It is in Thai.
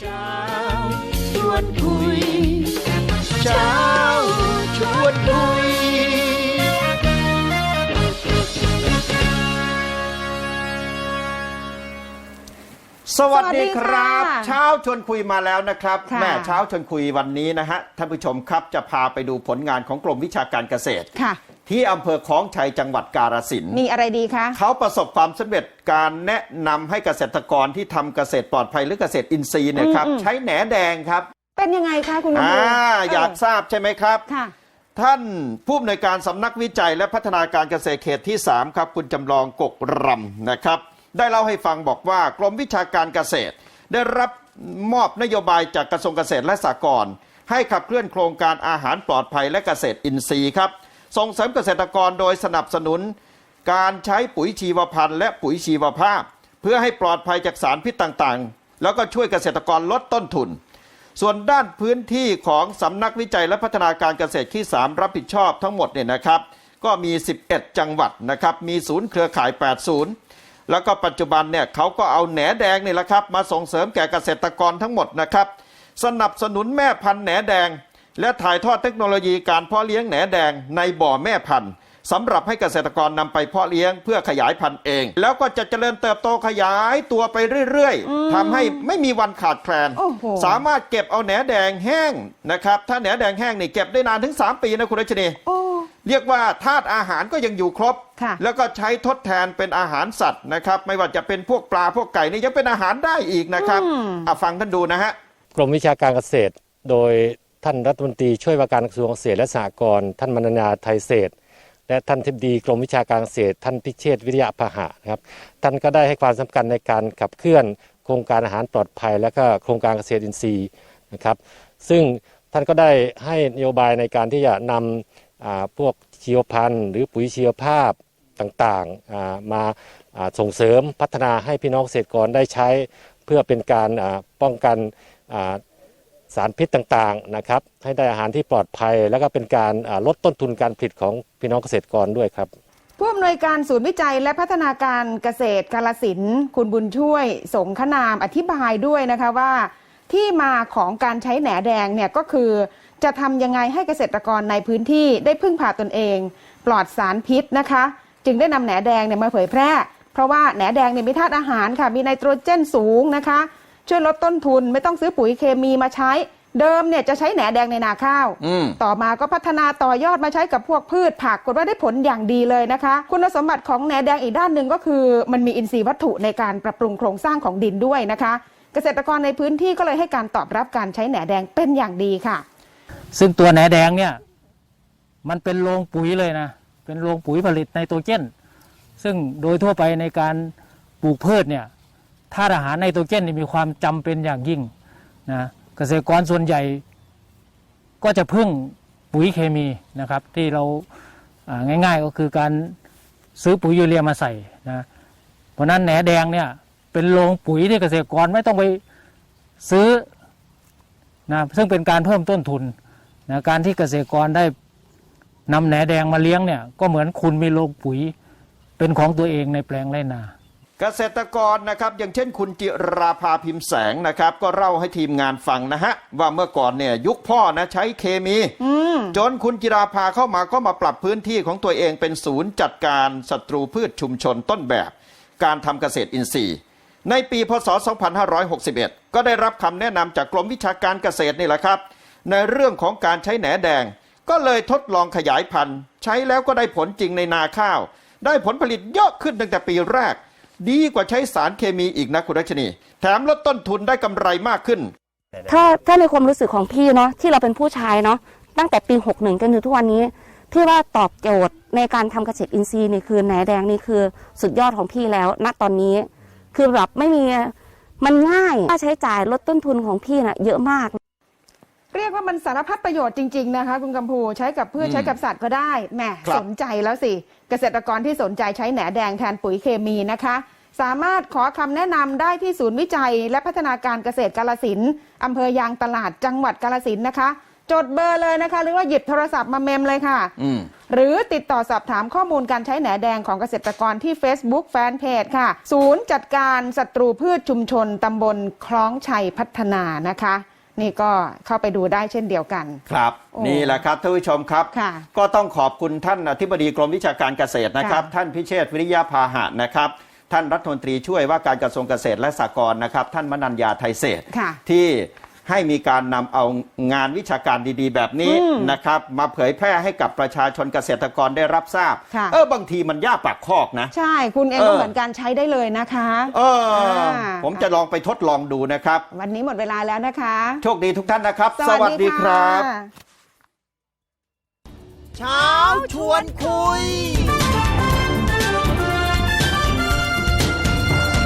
เช้าชวนคุยเช้าชวนคุย สวัสดีสวัสดีครับค่ะเช้าชวนคุยมาแล้วนะครับค่ะ แม่เช้าชวนคุยวันนี้นะฮะท่านผู้ชมครับจะพาไปดูผลงานของกรมวิชาการเกษตร ค่ะ ที่อำเภอคลองชัยจังหวัดกาฬสินธุ์มีอะไรดีคะ เขาประสบความสำเร็จการแนะนำให้เกษตรกรที่ทำเกษตรปลอดภัยหรือเกษตรอินทรีย์เนยครับ อืมอืม ใช้แหนแดงครับเป็นยังไงคะคุณลุงอ่าเอยากทราบใช่ไหมครับ ค่ะ ท่านผู้อำนวยการสำนักวิจัยและพัฒนาการเกษตรเขตที่ 3 ครับ คุณจำลองกกรำนะครับ ได้เล่าให้ฟังบอกว่ากรมวิชาการเกษตร ได้รับมอบนโยบายจากกระทรวงเกษตรและสหกรณ์ให้ขับเคลื่อนโครงการอาหารปลอดภัยและเกษตรอินทรีย์ครับ ส่งเสริมเกษตรกรโดยสนับสนุน การใช้ปุ๋ยชีวพันธุ์และปุ๋ยชีวภาพ เพื่อให้ปลอดภัยจากสารพิษต่างๆ แล้วก็ช่วยเกษตรกรลดต้นทุน ส่วนด้านพื้นที่ของสำนักวิจัยและพัฒนาการเกษตรที่ 3 รับผิดชอบทั้งหมดเนี่ยนะครับ ก็มี 11 จังหวัดนะครับมีศูนย์เครือข่าย 8 ศูนย์แล้วก็ปัจจุบันเนี่ยเขาก็เอาแหนแดงนี่แหละครับ มาส่งเสริมแก่เกษตรกรทั้งหมดนะครับ สนับสนุนแม่พันธุ์แหนแดง และถ่ายทอดเทคโนโลยีการเพาะเลี้ยงแหนแดงในบ่อแม่พันธุ์สำหรับให้เกษตรกรนำไปเพาะเลี้ยงเพื่อขยายพันธุ์เอง แล้วก็จะเจริญเติบโตขยายตัวไปเรื่อยๆทำให้ไม่มีวันขาดแคลน โอ้โห สามารถเก็บเอาแหนแดงแห้งนะครับ ถ้าแหนแดงแห้งนี่เก็บได้นานถึง 3 ปีนะคุณรัชนี โอ้ เรียกว่าธาตุอาหารก็ยังอยู่ครบ ค่ะ แล้วก็ใช้ทดแทนเป็นอาหารสัตว์นะครับ ไม่ว่าจะเป็นพวกปลาพวกไก่นี่ยังเป็นอาหารได้อีกนะครับอืมอะฟังท่านดูนะฮะ กรมวิชาการเกษตร โดย ท่านรัฐมนตรีช่วยว่าการกระทรวงเกษตรและสหกรณ์ท่านมนัญาไทยเศษและท่านทิบดีกรมวิชาการเกษตร ท่านพิเชษวิริยะพหะนะครับท่านก็ได้ให้ความสำคัญในการขับเคลื่อน โครงการอาหารปลอดภัย และก็โครงการเกษตรอินทรีย์นะครับซึ่งท่านก็ได้ให้นโยบายในการที่จะนำพวกชีวพันธุ์ หรือปุ๋ยชีวภาพต่างๆมาส่งเสริมพัฒนาให้พี่น้องเกษตรกรได้ใช้ เพื่อเป็นการป้องกัน สารพิษต่างๆนะครับ ให้ได้อาหารที่ปลอดภัย แล้วก็เป็นการลดต้นทุนการผลิตของพี่น้องเกษตรกรด้วยครับผู้อำนวยการศูนย์วิจัยและพัฒนาการเกษตรกาลสินคุณบุญช่วย สงขนามอธิบายด้วยนะคะว่า ที่มาของการใช้แหนแดงเนี่ยก็คือ จะทำยังไงให้เกษตรกรในพื้นที่ได้พึ่งพาตนเอง ปลอดสารพิษนะคะ จึงได้นำแหนแดงเนี่ยมาเผยแพร่ เพราะว่าแหนแดงเนี่ยมีธาตุอาหารค่ะมีไนโตรเจนสูงนะคะ ช่วยลดต้นทุนไม่ต้องซื้อปุ๋ยเคมีมาใช้ เดิมเนี่ยจะใช้แหนแดงในนาข้าว อืม ต่อมาก็พัฒนาต่อยอดมาใช้กับพวกพืชผักกฏว่าได้ผลอย่างดีเลยนะคะ คุณสมบัติของแหนแดงอีกด้านหนึ่งก็คือ มันมีอินทรีย์วัตถุในการปรับปรุงโครงสร้างของดินด้วยนะคะ เกษตรกรในพื้นที่ก็เลยให้การตอบรับการใช้แหนแดงเป็นอย่างดีค่ะ ซึ่งตัวแหนแดงเนี่ย มันเป็นโรงปุ๋ยเลยนะ เป็นโรงปุ๋ยผลิตไนโตรเจน ซึ่งโดยทั่วไปในการปลูกพืชเนี่ย ธาตุอาหารไนโตรเจนมีความจำเป็นอย่างยิ่งนะเกษตรกรส่วนใหญ่ก็จะพึ่งปุ๋ยเคมีนะครับ ที่เราง่าย ๆก็คือการซื้อปุ๋ยยูเรียมาใส่นะเพราะฉะนั้นแหนแดงเนี่ยเป็นโรงปุ๋ยที่เกษตรกรไม่ต้องไปซื้อนะซึ่งเป็นการเพิ่มต้นทุนนะการที่เกษตรกรได้นำแหนแดงมาเลี้ยงเนี่ยก็เหมือนคุณมีโรงปุ๋ยเป็นของตัวเองในแปลงไรนา เกษตรกรนะครับอย่างเช่นคุณจิราภาพิมพ์แสงนะครับ ก็เล่าให้ทีมงานฟังนะฮะ ว่าเมื่อก่อนเนี่ยยุคพ่อนะใช้เคมีอืมจนคุณจิราภาเข้ามาก็มาปรับพื้นที่ของตัวเองเป็นศูนย์จัดการศัตรูพืชชุมชนต้นแบบ การทำเกษตรอินทรีย์ ในปีพศ 2561 ก็ได้รับคำแนะนำจากกรมวิชาการเกษตรนี่แหละครับ ในเรื่องของการใช้แหนแดง ก็เลยทดลองขยายพันธุ์ ใช้แล้วก็ได้ผลจริงในนาข้าว ได้ผลผลิตเยอะขึ้นตั้งแต่ปีแรก ดีกว่าใช้สารเคมีอีกนะคุณรัชนี แถมลดต้นทุนได้กำไรมากขึ้น ถ้าถ้าในความรู้สึกของพี่เนาะที่เราเป็นผู้ชายเนาะตั้งแต่ปี61จนถึงทุกวันนี้พี่ว่าตอบโจทย์ในการทำเกษตรอินทรีย์นี่คือแหนแดงนี่คือสุดยอดของพี่แล้ว ณตอนนี้ คือแบบไม่มีมันง่ายค่าใช้จ่ายลดต้นทุนของพี่น่ะเยอะมาก เรียกว่ามันสารพัดประโยชน์จริง ๆ นะคะ คุณกำพูใช้กับพืชอืมใช้กับสัตว์ก็ได้แหมครับสนใจแล้วสิ เกษตรกรที่สนใจใช้แหนแดงแทนปุ๋ยเคมีนะคะ สามารถขอคำแนะนำได้ที่ศูนย์วิจัย และพัฒนาการเกษตรกาลสินธุ์อำเภอยางตลาดจังหวัดกาลสินธุ์นะคะ จดเบอร์เลยนะคะ หรือว่าหยิบโทรศัพท์มาเมมเลยค่ะ อืม หรือติดต่อสอบถามข้อมูลการใช้แหนแดงของเกษตรกรที่ Facebook Fanpage ค่ะ ศูนย์จัดการศัตรูพืชชุมชนตำบลคล้องชัยพัฒนานะคะ นี่ก็เข้าไปดูได้เช่นเดียวกัน ครับ โอ้นี่แหละครับท่านผู้ชมครับ ค่ะก็ต้องขอบคุณท่านอธิบดีกรมวิชาการเกษตรนะครับ ค่ะท่านพิเชษฐ์วิริยาพาหะนะครับ ท่านรัฐมนตรีช่วยว่าการกระทรวงเกษตรและสหกรณ์นะครับ ท่านมนัญญาไทยเศรษฐ์ค่ะ ที่ ให้มีการนำเอางานวิชาการดีๆ แบบนี้อืมนะครับ มาเผยแพร่ให้กับประชาชนเกษตรกรได้รับทราบ ค่ะ เออบางทีมันยากปากคอกนะ ใช่ คุณเองเออก็เหมือนกันใช้ได้เลยนะคะเออ อ่าผมจะลองไปทดลองดูนะครับ วันนี้หมดเวลาแล้วนะคะ โชคดีทุกท่านนะครับ สวัสดีครับค่ะเช้าชวนคุย